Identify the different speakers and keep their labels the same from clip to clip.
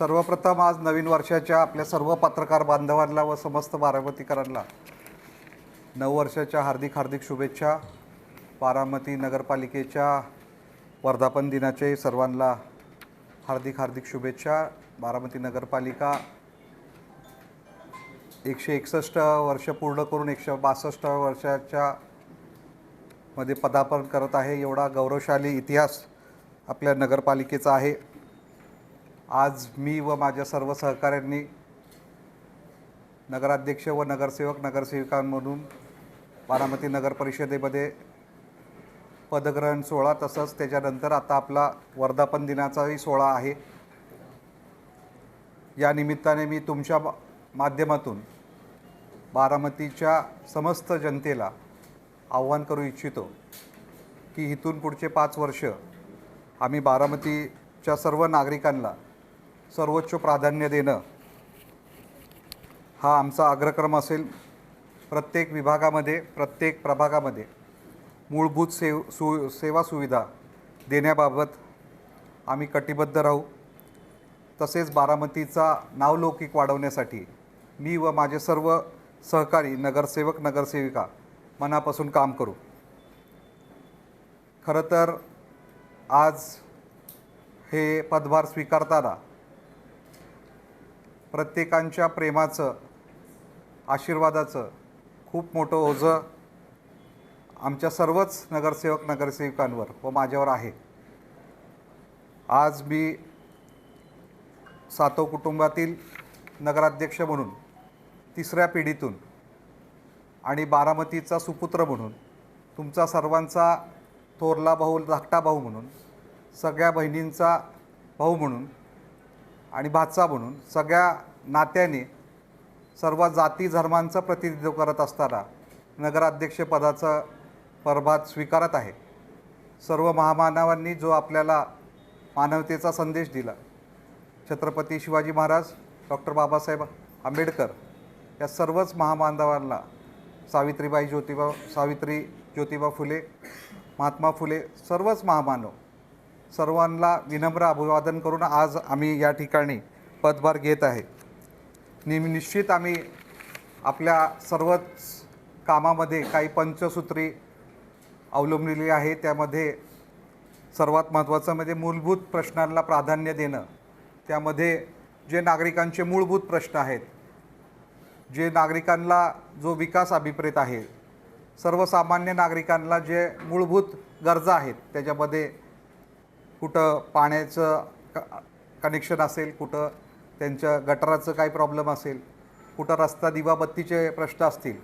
Speaker 1: सर्वप्रथम आज नवीन वर्षाच्या आपल्या सर्व पत्रकार बांधवांना व समस्त बारामतीकरांना नऊ वर्षाच्या हार्दिक हार्दिक शुभेच्छा. बारामती नगरपालिकेच्या वर्धापन दिनाचे सर्वांना हार्दिक हार्दिक शुभेच्छा. बारामती नगरपालिका एकशे एकसष्ट वर्ष पूर्ण करून एकशे बासष्ट वर्षाच्या मध्ये पदार्पण करत आहे. एवढा गौरवशाली इतिहास आपल्या नगरपालिकेचा आहे. आज मी व माझ्या सर्व सहकाऱ्यांनी नगराध्यक्ष व नगरसेवक नगरसेविकांमधून बारामती नगर परिषदेमध्ये पदग्रहण सोहळा तसंच त्याच्यानंतर आता आपला वर्धापन दिनाचाही सोहळा आहे. या निमित्ताने मी तुमच्या माध्यमातून बारामतीच्या समस्त जनतेला आव्हान करू इच्छितो की इथून पुढचे पाच वर्ष आम्ही बारामतीच्या सर्व नागरिकांना सर्वोच्च प्राधान्य देणं हा आमचा अग्रक्रम असेल. प्रत्येक विभागामध्ये प्रत्येक प्रभागामध्ये मूलभूत सेव सु सेवा सुविधा देण्याबाबत आम्ही कटिबद्ध राहू. तसेच बारामतीचा नावलौकिक वाढवण्यासाठी मी व माझे सर्व सहकारी नगरसेवक नगरसेविका मनापासून काम करू. खरं तर आज हे पदभार स्वीकारताना प्रत्येकांच्या प्रेमाचं आशीर्वादाचं खूप मोठं ओझं आमच्या सर्वच नगरसेवक नगरसेविकांवर व माझ्यावर आहे. आज मी सातव कुटुंबातील नगराध्यक्ष म्हणून तिसऱ्या पिढीतून आणि बारामतीचा सुपुत्र म्हणून तुमचा सर्वांचा थोरला भाऊ धाकटा भाऊ म्हणून सगळ्या बहिणींचा भाऊ म्हणून आणि भाचा म्हणून सगळ्या नात्याने सर्व जाती धर्मांचं प्रतिनिधित्व करत असताना नगराध्यक्षपदाचा प्रभात स्वीकारत आहे. सर्व महामानवांनी जो आपल्याला मानवतेचा संदेश दिला छत्रपती शिवाजी महाराज डॉक्टर बाबासाहेब आंबेडकर या सर्वच महामानवांना सावित्रीबाई ज्योतिबा सावित्री ज्योतिबा फुले महात्मा फुले सर्वच महामानव सर्वांना विनम्र अभिवादन करून आज आम्ही या ठिकाणी पदभार घेत आहे. नेहमी निश्चित आम्ही आपल्या सर्वच कामामध्ये काही पंचसूत्री अवलंबलेली आहे. त्यामध्ये सर्वात महत्त्वाचं म्हणजे मूलभूत प्रश्नांना प्राधान्य देणं. त्यामध्ये जे नागरिकांचे मूलभूत प्रश्न आहेत जे नागरिकांना जो विकास अभिप्रेत आहे सर्वसामान्य नागरिकांना जे मूलभूत गरजा आहेत त्याच्यामध्ये कुठं पाण्याचं क कनेक्शन असेल कुठं त्यांच्या गटाराचं काही प्रॉब्लेम असेल कुठं रस्ता दिवाबत्तीचे प्रश्न असतील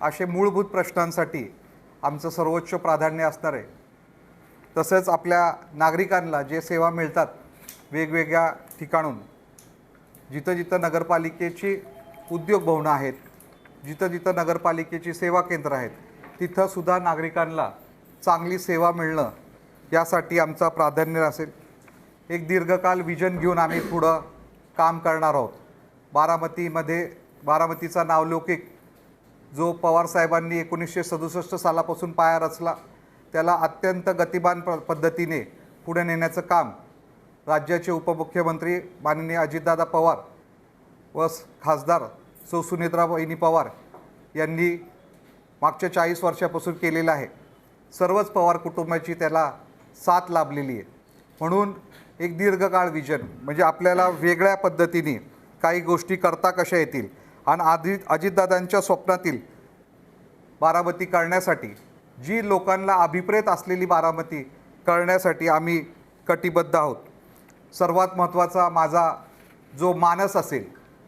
Speaker 1: असे मूलभूत प्रश्नांसाठी आमचं सर्वोच्च प्राधान्य असणार आहे. तसंच आपल्या नागरिकांना जे सेवा मिळतात वेगवेगळ्या ठिकाणून जिथं जिथं नगरपालिकेची उद्योग भवनं आहेत जिथं जिथं नगरपालिकेची सेवा केंद्र आहेत तिथंसुद्धा नागरिकांना चांगली सेवा मिळणं यासाठी आमचा प्राधान्य असेल. एक दीर्घकाल विजन घेऊन आम्ही पुढं काम करणार आहोत. बारामतीमध्ये बारामतीचा नावलौकिक जो पवारसाहेबांनी एकोणीसशे सदुसष्ट सालापासून पाया रचला त्याला अत्यंत गतिमान प पद्धतीने पुढे नेण्याचं काम राज्याचे उपमुख्यमंत्री माननीय अजितदादा पवार व खासदार सौ सुनेत्रा वहिनी पवार यांनी मागच्या चाळीस वर्षापासून केलेलं आहे. सर्वच पवार कुटुंबाची त्याला साथ लाभलेली आहे. म्हणून एक दीर्घकाळ विजन म्हणजे आपल्याला वेगळ्या पद्धतीने काही गोष्टी करता कशा येतील आणि आधी अजितदादांच्या स्वप्नातील बारामती करण्यासाठी जी लोकांना अभिप्रेत असलेली बारामती करण्यासाठी आम्ही कटिबद्ध आहोत. सर्वात महत्त्वाचा माझा जो मानस असेल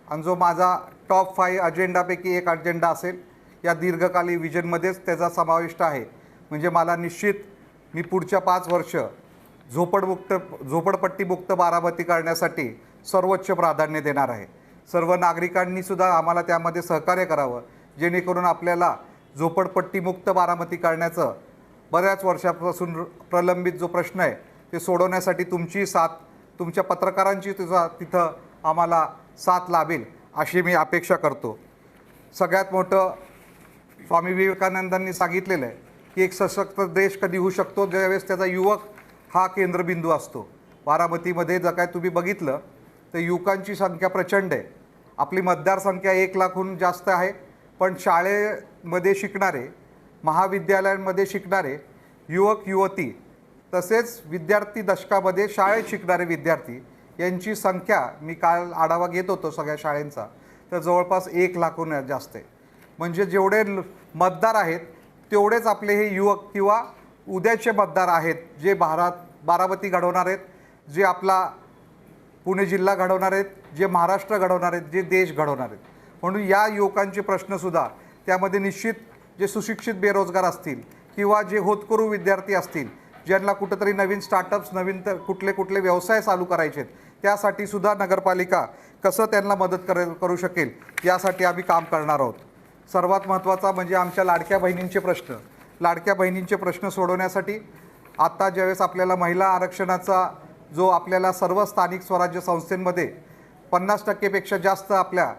Speaker 1: आणि जो माझा टॉप फाईव्ह अजेंडापैकी एक अजेंडा असेल या दीर्घकाली विजनमध्येच त्याचा समाविष्ट आहे. म्हणजे मला निश्चित मी पुढच्या पाच वर्ष झोपडमुक्त झोपडपट्टीमुक्त बारामती करण्यासाठी सर्वोच्च प्राधान्य देणार आहे. सर्व नागरिकांनीसुद्धा आम्हाला त्यामध्ये सहकार्य करावं जेणेकरून आपल्याला झोपडपट्टीमुक्त बारामती करण्याचं बऱ्याच वर्षापासून प्रलंबित जो प्रश्न आहे ते सोडवण्यासाठी तुमची साथ तुमच्या पत्रकारांची तुझा तिथं आम्हाला साथ लाभेल अशी मी अपेक्षा करतो. सगळ्यात मोठं स्वामी विवेकानंदांनी सांगितलेलं आहे की एक सशक्त देश कधी होऊ शकतो? ज्यावेळेस त्याचा युवक हा केंद्रबिंदू असतो. बारामतीमध्ये जर काय तुम्ही बघितलं तर युवकांची संख्या प्रचंड आहे. आपली मतदारसंख्या एक लाखहून जास्त आहे. पण शाळेमध्ये शिकणारे महाविद्यालयांमध्ये शिकणारे युवक युवती तसेच विद्यार्थी दशकामध्ये शाळेत शिकणारे विद्यार्थी यांची संख्या मी काल आढावा घेत होतो सगळ्या शाळेंचा. तर जवळपास एक लाखहून जास्त आहे. म्हणजे जेवढे ल- मतदार आहेत तेवढेच आपले हे युवक किंवा उद्याचे मतदार आहेत जे भारत बारामती घडवणार आहेत जे आपला पुणे जिल्हा घडवणार आहेत जे महाराष्ट्र घडवणार आहेत जे देश घडवणार आहेत. म्हणून या युवकांचे प्रश्नसुद्धा त्यामध्ये निश्चित जे सुशिक्षित बेरोजगार असतील किंवा जे होतकरू विद्यार्थी असतील ज्यांना कुठंतरी नवीन स्टार्टअप्स नवीन तर कुठले कुठले व्यवसाय चालू करायचे आहेत त्यासाठी सुद्धा नगरपालिका कसं त्यांना मदत करे करू शकेल यासाठी आम्ही काम करणार आहोत. सर्वात महत्त्वाचा म्हणजे आमच्या लाडक्या बहिणींचे प्रश्न. लाडक्या बहिणींचे प्रश्न सोडवण्यासाठी आत्ता ज्यावेळेस आपल्याला महिला आरक्षणाचा जो आपल्याला सर्व स्थानिक स्वराज्य संस्थेमध्ये पन्नास टक्केपेक्षा जास्त आपल्या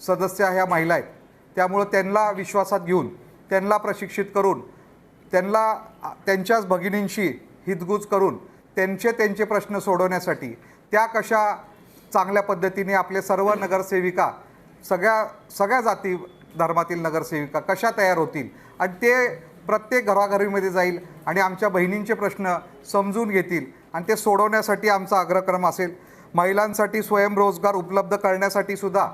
Speaker 1: सदस्य ह्या महिला आहेत. त्यामुळं त्यांना विश्वासात घेऊन त्यांना प्रशिक्षित करून त्यांना त्यांच्याच भगिनींशी हितगुज करून त्यांचे त्यांचे प्रश्न सोडवण्यासाठी त्या कशा चांगल्या पद्धतीने आपले सर्व नगरसेविका सगळ्या सगळ्या जाती धर्मातील नगरसेविका कशा तयार होतील? आणि ते प्रत्येक घराघरीमध्ये जाईल आणि आमच्या बहिणींचे प्रश्न समजून घेतील आणि ते सोडवण्यासाठी आमचा अग्रक्रम असेल. महिलांसाठी स्वयंरोजगार उपलब्ध करण्यासाठी सुद्धा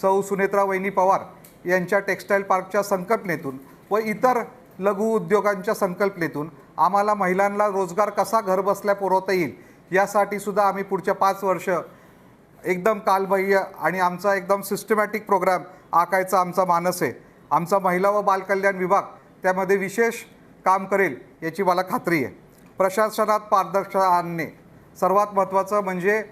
Speaker 1: सौ सुनेत्रा वहिनी पवार यांच्या टेक्स्टाईल पार्कच्या संकल्पनेतून व इतर लघु उद्योगांच्या संकल्पनेतून आम्हाला महिलांना रोजगार कसा घरबसल्या पुरवता येईल यासाठी सुद्धा आम्ही पुढच्या पाच वर्ष एकदम कालबाह्य आणि आमचा एकदम सिस्टमॅटिक प्रोग्राम आखायचा आमचा मानस आहे. आमचा महिला व बालकल्याण विभाग त्यामध्ये विशेष काम करेल याची मला खात्री आहे. प्रशासनात पारदर्शकता आणणे सर्वात महत्त्वाचं म्हणजे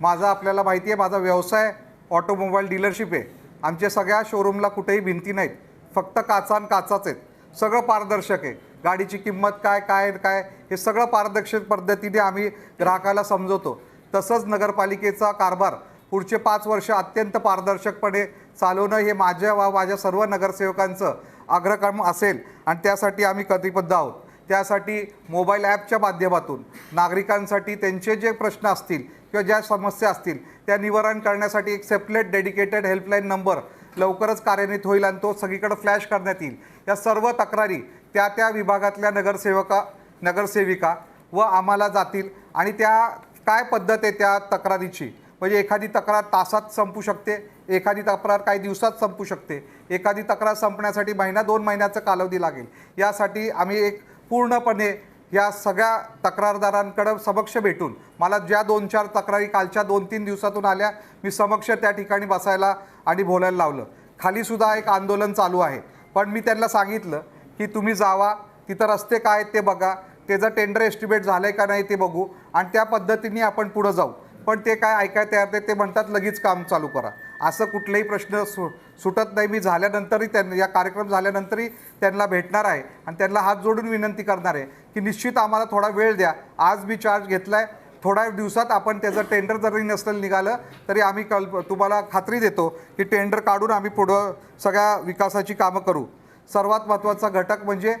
Speaker 1: माझा आपल्याला माहिती आहे माझा व्यवसाय ऑटोमोबाईल डीलरशिप आहे. आमच्या सगळ्या शोरूमला कुठेही भिंती नाहीत. फक्त काचा आणि काचाच आहेत. सगळं पारदर्शक आहे. गाडीची किंमत काय काय काय हे सगळं पारदर्शक पद्धतीने आम्ही ग्राहकाला समजवतो. तसंच नगरपालिकेचा कारभार पुढचे पाच वर्ष अत्यंत पारदर्शकपणे चालवणं हे माझ्या वा माझ्या सर्व नगरसेवकांचं अग्रक्रम असेल आणि त्यासाठी आम्ही कटिबद्ध आहोत. त्यासाठी मोबाईल ॲपच्या माध्यमातून नागरिकांसाठी त्यांचे जे प्रश्न असतील किंवा ज्या समस्या असतील त्या निवारण करण्यासाठी एक सेपरेट डेडिकेटेड हेल्पलाईन नंबर लवकरच कार्यान्वित होईल आणि तो सगळीकडे फ्लॅश करण्यात येईल. या सर्व तक्रारी त्या त्या विभागातल्या नगरसेवका नगरसेविका व आम्हाला जातील आणि त्या काय पद्धत आहे त्या तक्रारीची? म्हणजे एखादी तक्रार तासात संपू शकते एखादी तक्रार काही दिवसात संपू शकते एखादी तक्रार संपण्यासाठी महिना दोन महिन्याचा कालावधी लागेल. यासाठी आम्ही एक पूर्णपणे या सगळ्या तक्रारदारांकडं समक्ष भेटून मला ज्या दोन चार तक्रारी कालच्या दोन तीन दिवसातून आल्या मी समक्ष त्या ठिकाणी बसायला आणि बोलायला लावलं. खालीसुद्धा एक आंदोलन चालू आहे. पण मी त्यांना सांगितलं की तुम्ही जावा तिथं रस्ते काय आहेत ते बघा त्याचं टेंडर एस्टिमेट झालं आहे का नाही ते बघू आणि त्या पद्धतीने आपण पुढं जाऊ. पण ते काय ऐकाय तयार नाही ते म्हणतात लगेच काम चालू करा. असं कुठलाही प्रश्न सु सुटत नाही. मी झाल्यानंतरही त्यांना या कार्यक्रम झाल्यानंतरही त्यांना भेटणार आहे आणि त्यांना हात जोडून विनंती करणार आहे की निश्चित आम्हाला थोडा वेळ द्या. आज मी चार्ज घेतला आहे थोड्या दिवसात आपण त्याचं टेंडर जरी नसलं निघालं तरी आम्ही कल्प तुम्हाला खात्री देतो की टेंडर काढून आम्ही पुढं सगळ्या विकासाची कामं करू. सर्वात महत्त्वाचा घटक म्हणजे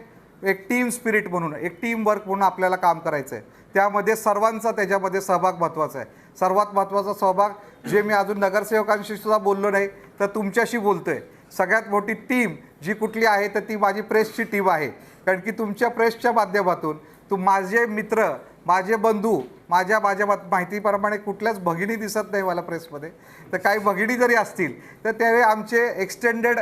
Speaker 1: एक टीम स्पिरिट म्हणून एक टीम वर्क म्हणून आपल्याला काम करायचं आहे त्यामध्ये सर्वांचा त्याच्यामध्ये सहभाग महत्त्वाचा आहे. सर्वात महत्त्वाचा सहभाग जे मी अजून नगरसेवकांशी सुद्धा बोललो नाही तर तुमच्याशी बोलतो आहे सगळ्यात मोठी टीम जी कुठली आहे तर ती माझी प्रेसची टीम आहे. कारण की तुमच्या प्रेसच्या माध्यमातून तू माझे मित्र माझे बंधू माझ्या माझ्या माहितीप्रमाणे कुठल्याच भगिनी दिसत नाही मला प्रेसमध्ये तर काही भगिनी जरी असतील तर त्यावेळी आमचे एक्सटेंडेड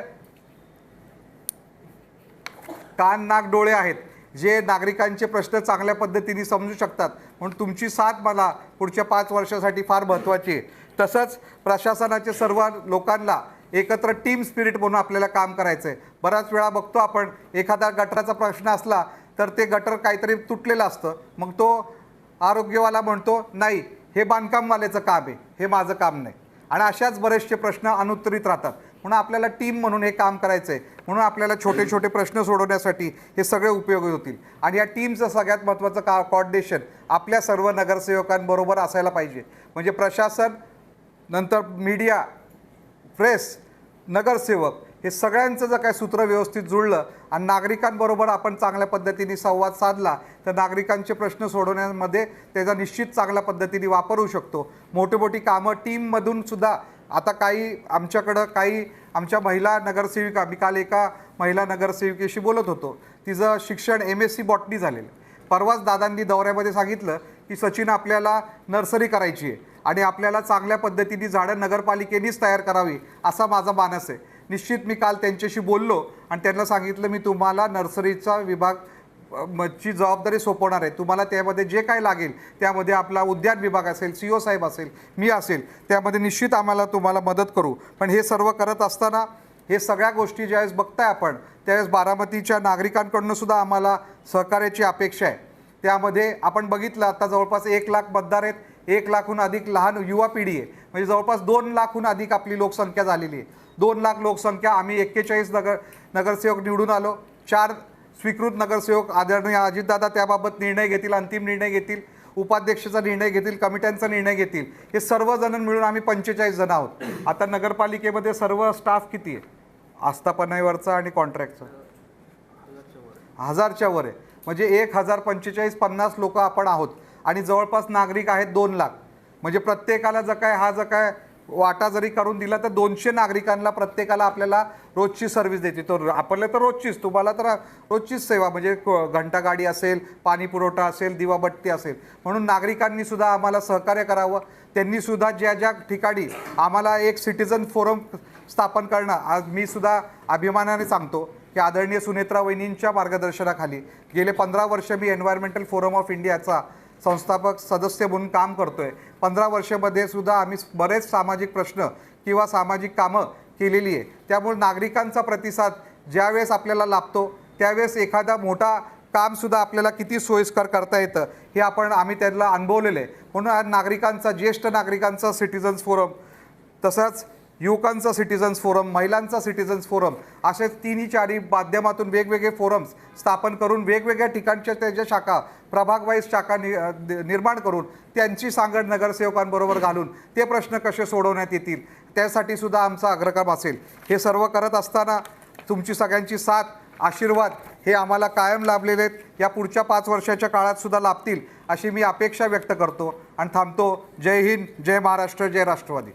Speaker 1: कान नाक डोळे आहेत जे नागरिकांचे प्रश्न चांगल्या पद्धतीने समजू शकतात. म्हणून तुमची साथ मला पुढच्या पाच वर्षासाठी फार महत्त्वाची आहे. तसंच प्रशासनाचे सर्व लोकांना एकत्र टीम स्पिरिट म्हणून आपल्याला काम करायचं आहे बऱ्याच वेळा बघतो आपण एखादा गटराचा प्रश्न असला तर ते गटर काहीतरी तुटलेलं असतं. मग तो आरोग्यवाला म्हणतो नाही हे बांधकामवाल्याचं काम आहे हे माझं काम नाही. आणि अशाच बरेचसे प्रश्न अनुत्तरित राहतात. म्हणून आपल्याला टीम म्हणून हे काम करायचं आहे म्हणून आपल्याला छोटे छोटे प्रश्न सोडवण्यासाठी हे सगळे उपयोगी होतील. आणि या टीमचं सगळ्यात महत्त्वाचं का कॉर्डिनेशन आपल्या सर्व नगरसेवकांबरोबर असायला पाहिजे. म्हणजे प्रशासन नंतर मीडिया प्रेस नगरसेवक हे सगळ्यांचं जर काय सूत्र व्यवस्थित जुळलं आणि नागरिकांबरोबर आपण चांगल्या पद्धतीने संवाद साधला तर नागरिकांचे प्रश्न सोडवण्यामध्ये त्याचा निश्चित चांगल्या पद्धतीने वापर होऊ शकतो. मोठी मोठी कामं टीममधून सुद्धा आता काही आमच्याकडं काही आमच्या महिला नगरसेविका मी काल एका महिला नगरसेविकेशी बोलत होतो. तिचं शिक्षण एम एस सी बॉटनी झालेलं परवाच दादांनी दौऱ्यामध्ये सांगितलं की सचिन आपल्याला नर्सरी करायची आहे आणि आपल्याला चांगल्या पद्धतीने झाडं नगरपालिकेनेच तयार करावी असा माझा मानस आहे. निश्चित मी काल त्यांच्याशी बोललो आणि त्यांना सांगितलं मी तुम्हाला नर्सरीचा विभाग ची जबाबदारी सोपवणार आहे. तुम्हाला त्यामध्ये जे काय लागेल त्यामध्ये आपला उद्यान विभाग असेल सी ओ साहेब असेल मी असेल त्यामध्ये निश्चित आम्हाला तुम्हाला मदत करू. पण हे सर्व करत असताना हे सगळ्या गोष्टी ज्यावेळेस बघताय आपण त्यावेळेस बारामतीच्या नागरिकांकडून सुद्धा आम्हाला सहकार्याची अपेक्षा आहे. त्यामध्ये आपण बघितलं आता जवळपास एक लाख मतदार आहेत. एक लाखहून अधिक लहान युवा पिढी आहे. म्हणजे जवळपास दोन लाखहून अधिक आपली लोकसंख्या झालेली आहे. दोन लाख लोकसंख्या आम्ही एक्केचाळीस नगर नगरसेवक निवडून आलो. चार स्वीकृत नगरसेवक आदरणीय अजितदादा त्याबाबत निर्णय घेतील अंतिम निर्णय घेतील उपाध्यक्षाचा निर्णय घेतील कमिट्यांचा निर्णय घेतील हे सर्वजण मिळून आम्ही पंचेचाळीस जण आहोत. आता नगरपालिकेमध्ये सर्व स्टाफ किती आहे? आस्थापनेवरचा आणि कॉन्ट्रॅक्टचा? हजारच्या वर आहे. म्हणजे एक हजार पंचेचाळीस पन्नास लोक आपण आहोत आणि जवळपास नागरिक आहेत दोन लाख. म्हणजे प्रत्येकाला जर काय हा जर काय वाटा जरी करून दिला तर दोनशे नागरिकांना प्रत्येकाला आपल्याला रोजची सर्व्हिस देते. तर आपल्याला तर रोजचीच तुम्हाला तर रोजचीच सेवा म्हणजे क- घंटागाडी असेल पाणी पुरवठा असेल दिवाबत्ती असेल. म्हणून नागरिकांनी सुद्धा आम्हाला सहकार्य करावं. त्यांनी सुद्धा ज्या ज्या ठिकाणी आम्हाला एक सिटीजन फोरम स्थापन करणं आज मी सुद्धा अभिमानाने सांगतो की आदरणीय सुनेत्रा वहिनींच्या मार्गदर्शनाखाली गेले पंधरा वर्ष मी एन्व्हायरमेंटल फोरम ऑफ इंडियाचा संस्थापक सदस्य म्हणून काम करतोय. पंधरा वर्षामध्ये सुद्धा आम्ही बरेच सामाजिक प्रश्न किंवा सामाजिक कामं केलेली आहे. त्यामुळे नागरिकांचा प्रतिसाद ज्यावेळेस आपल्याला लाभतो त्यावेळेस एखादा मोठा कामसुद्धा आपल्याला किती सोयीस्कर करता येतं हे आपण आम्ही त्यांना अनुभवलेलं आहे. म्हणून नागरिकांचा ज्येष्ठ नागरिकांचा सिटिझन्स फोरम तसंच युवकांचा सिटिझन्स फोरम महिलांचा सिटिझन्स फोरम असे तिन्ही चारही माध्यमातून वेगवेगळे फोरम्स स्थापन करून वेगवेगळ्या ठिकाणच्या त्याच्या शाखा प्रभागवाईज शाखा नि निर्माण करून त्यांची सांगड नगरसेवकांबरोबर घालून ते प्रश्न कसे सोडवण्यात येतील त्यासाठी सुद्धा आमचा अग्रक्रम असेल. हे सर्व करत असताना तुमची सगळ्यांची साथ आशीर्वाद हे आम्हाला कायम लाभलेले आहेत. या पुढच्या पाच वर्षाच्या काळातसुद्धा लाभतील अशी मी अपेक्षा व्यक्त करतो. आणि थांबतो. जय हिंद जय महाराष्ट्र जय राष्ट्रवादी.